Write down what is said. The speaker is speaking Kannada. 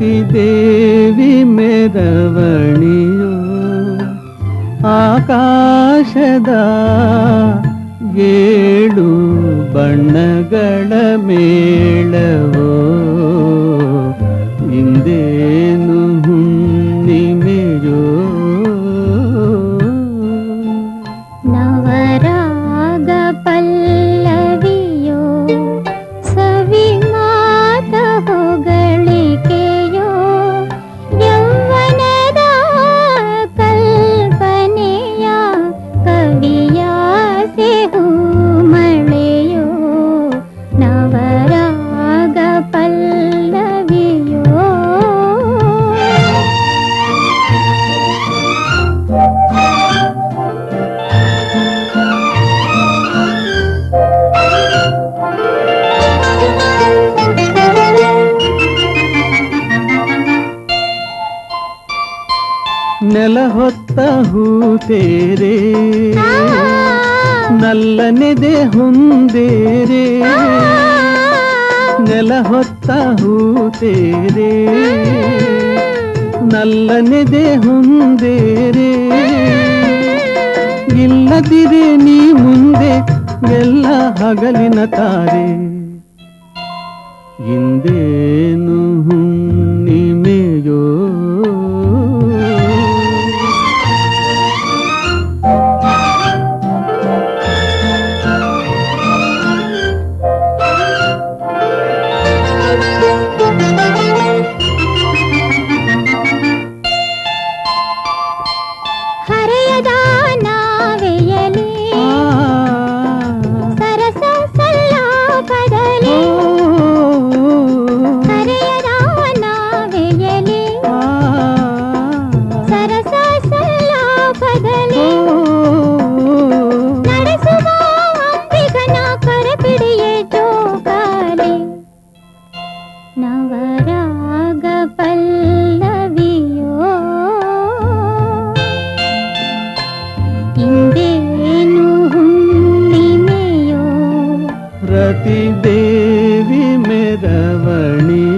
ರತಿದೇವಿ ಮೆರವಣಿಯೋ ಆಕಾಶದ ಏಳು ಬಣ್ಣಗಳ ಮೇಳವೋ ಹಿಂದೇನು ಹುಣ್ಣಿಮೆಯೋ ನೆಲ ಹೊತ್ತ ಹೂತೇರೆ ನಲ್ಲನೆದೆ ಹೊಂದೇರೆ. ನೆಲ ಹೊತ್ತ ಹೂತೇರೆ ನಲ್ಲನೆದೆ ಹೊಂದೇರೆ. ಇಲ್ಲದಿರೆ ನೀ ಮುಂದೆ ಎಲ್ಲ ಹಗಲಿನ ತಾರೆ. ಇಂದೇನು नवरागपल्लवियो प्रतिदेवि मेरवणी